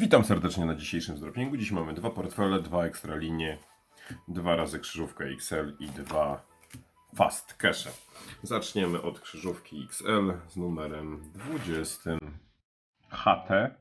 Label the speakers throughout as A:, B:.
A: Witam serdecznie na dzisiejszym zdropieniu. Dziś mamy dwa portfele, dwa ekstra linie, dwa razy krzyżówka XL i dwa fast cache. Zaczniemy od krzyżówki XL z numerem 20 HT.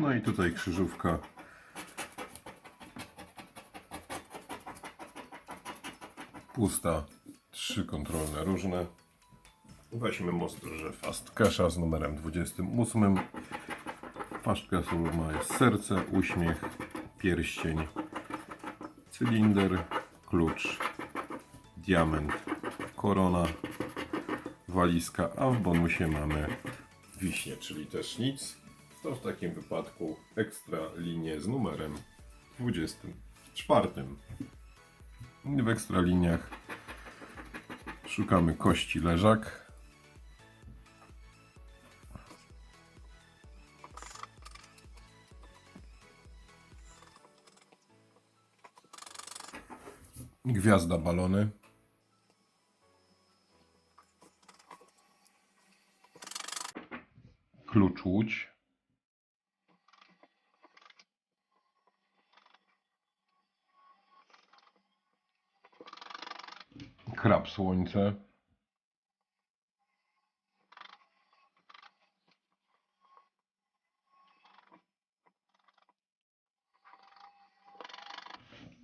A: No i tutaj krzyżówka. Pusta. Trzy kontrolne różne. Weźmy mozdroże Fast Cache'a z numerem 28. Paszczka ma jest serce, uśmiech, pierścień, cylinder, klucz, diament, korona, walizka, a w bonusie mamy wiśnie, czyli też nic. To w takim wypadku ekstra linię z numerem 24. W ekstra liniach szukamy kości leżak. Gwiazda balony. Klucz łódź. Krab słońce.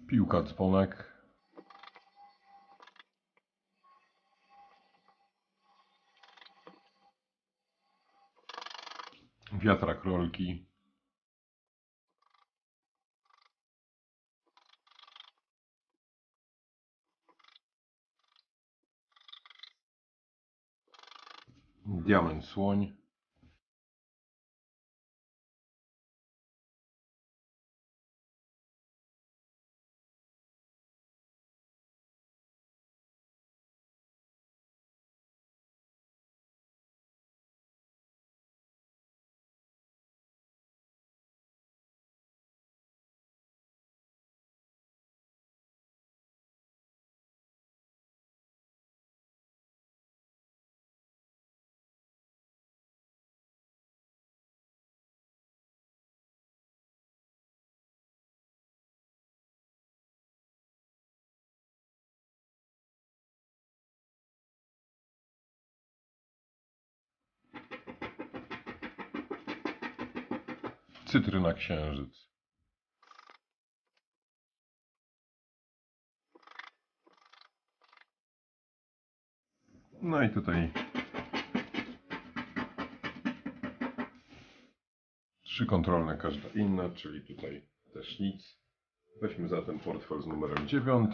A: Piłka dzwonek. Wiatrak rolki. Diament słoń. Cytryna księżyc. No i tutaj trzy kontrolne, każda inna, czyli tutaj też nic. Weźmy zatem portfel z numerem 9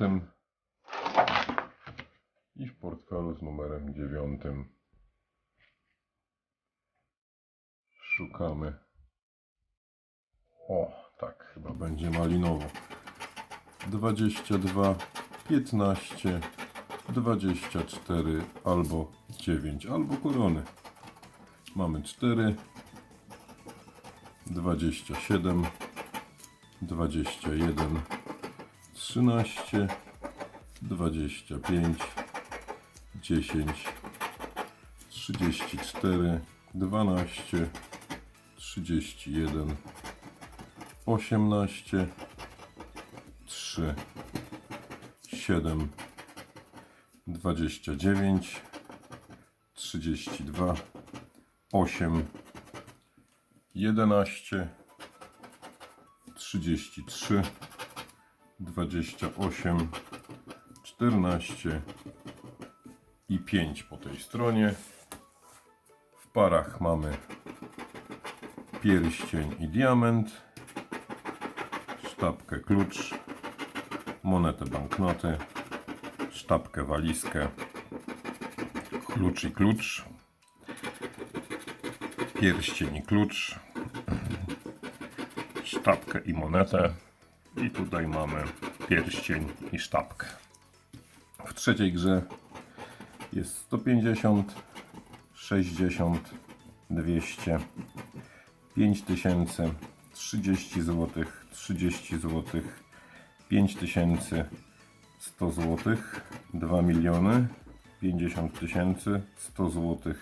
A: i w portfelu z numerem 9 szukamy. O, tak, chyba będzie malinowo. 22, 15, 24 albo 9 albo korony. Mamy 4 27 21 13 25 10 34 12 31 18 3 7 29 32 8 11 33 28 14 i 5 po tej stronie. W parach mamy pierścień i diament, sztabkę klucz, monetę banknoty, sztabkę walizkę, klucz i klucz, pierścień i klucz, sztabkę i monetę i tutaj mamy pierścień i sztabkę. W trzeciej grze jest 150, 60, 200, 5000, 30 zł, 30 zł, 5000, 100 zł, 2 miliony, 50 tysięcy, 100 zł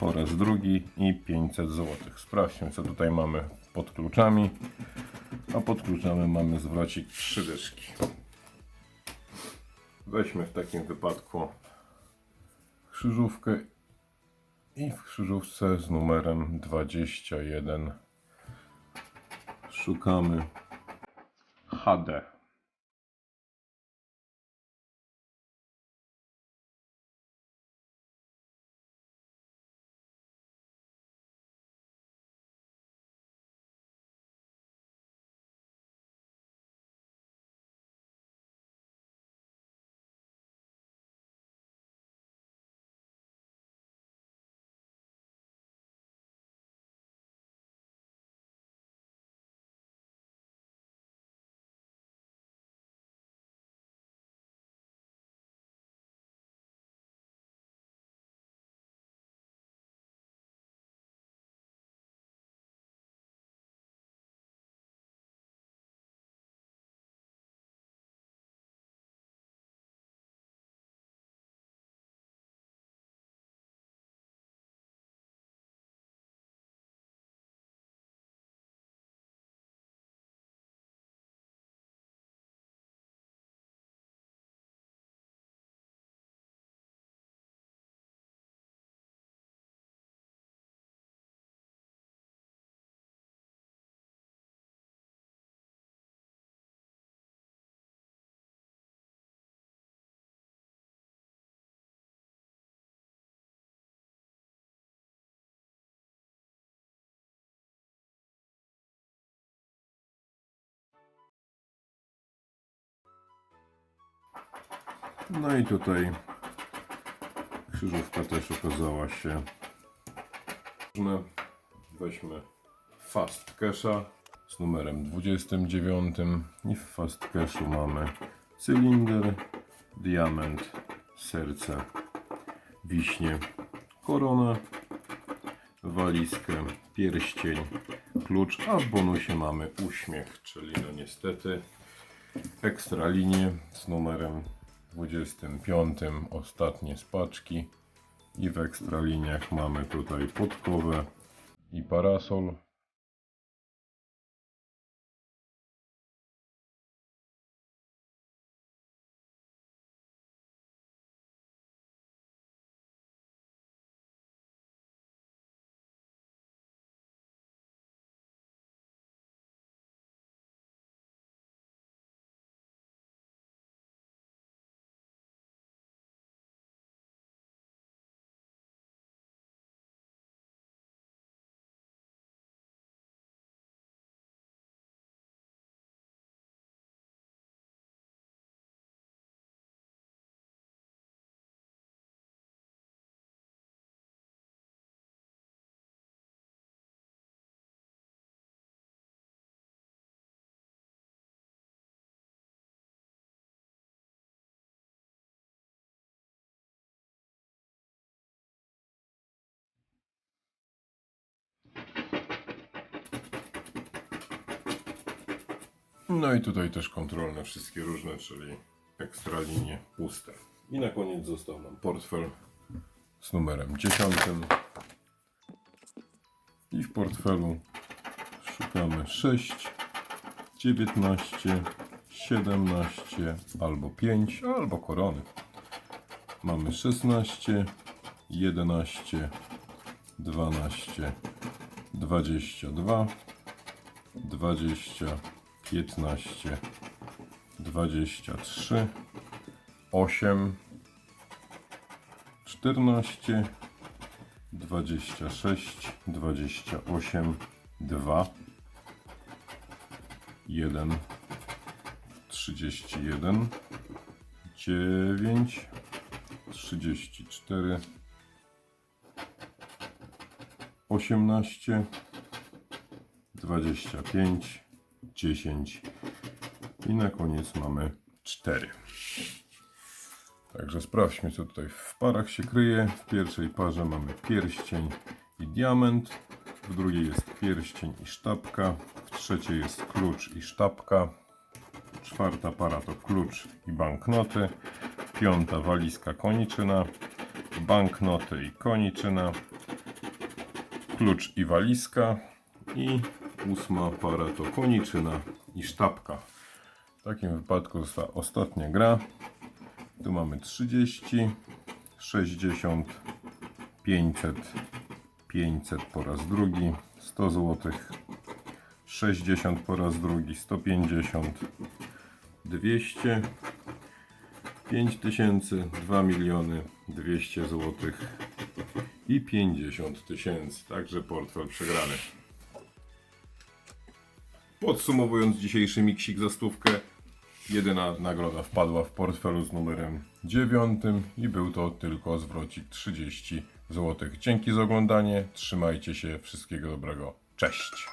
A: po raz drugi i 500 zł. Sprawdźmy co tutaj mamy pod kluczami. A pod kluczami mamy zwrocik 3 dyszki. Weźmy w takim wypadku krzyżówkę i w krzyżówce z numerem 21 szukamy HD. No i tutaj krzyżówka też okazała się. Weźmy Fast Casha z numerem 29 i w Fast Cashu mamy cylinder, diament, serce, wiśnie, koronę, walizkę, pierścień, klucz, a w bonusie mamy uśmiech, czyli no niestety ekstra linię z numerem 25, ostatnie spaczki. I w ekstra liniach mamy tutaj podkowę i parasol No i tutaj też kontrolne wszystkie różne, czyli ekstra linie puste. I na koniec został nam portfel z numerem 10. I w portfelu szukamy 6, 19, 17 albo 5, albo korony. Mamy 16, 11, 12, 22, 20, 15, 23, 8, 14, 26, 28, 2, 1, 31, 9, 34, 18, 25, 10 i na koniec mamy 4. Także sprawdźmy co tutaj w parach się kryje. W pierwszej parze mamy pierścień i diament, w drugiej jest pierścień i sztabka, w trzeciej jest klucz i sztabka, czwarta para to klucz i banknoty, piąta walizka koniczyna, banknoty i koniczyna, klucz i walizka. I ósma para to koniczyna i sztabka. W takim wypadku została ostatnia gra. Tu mamy 30, 60, 500, 500 po raz drugi, 100 zł, 60 po raz drugi, 150, 200, 5000, 2 miliony 200 zł i 50 tysięcy. Także portfel przegrany. Podsumowując dzisiejszy miksik za stówkę, jedyna nagroda wpadła w portfelu z numerem 9 i był to tylko zwrocik 30 zł. Dzięki za oglądanie, trzymajcie się, wszystkiego dobrego, cześć!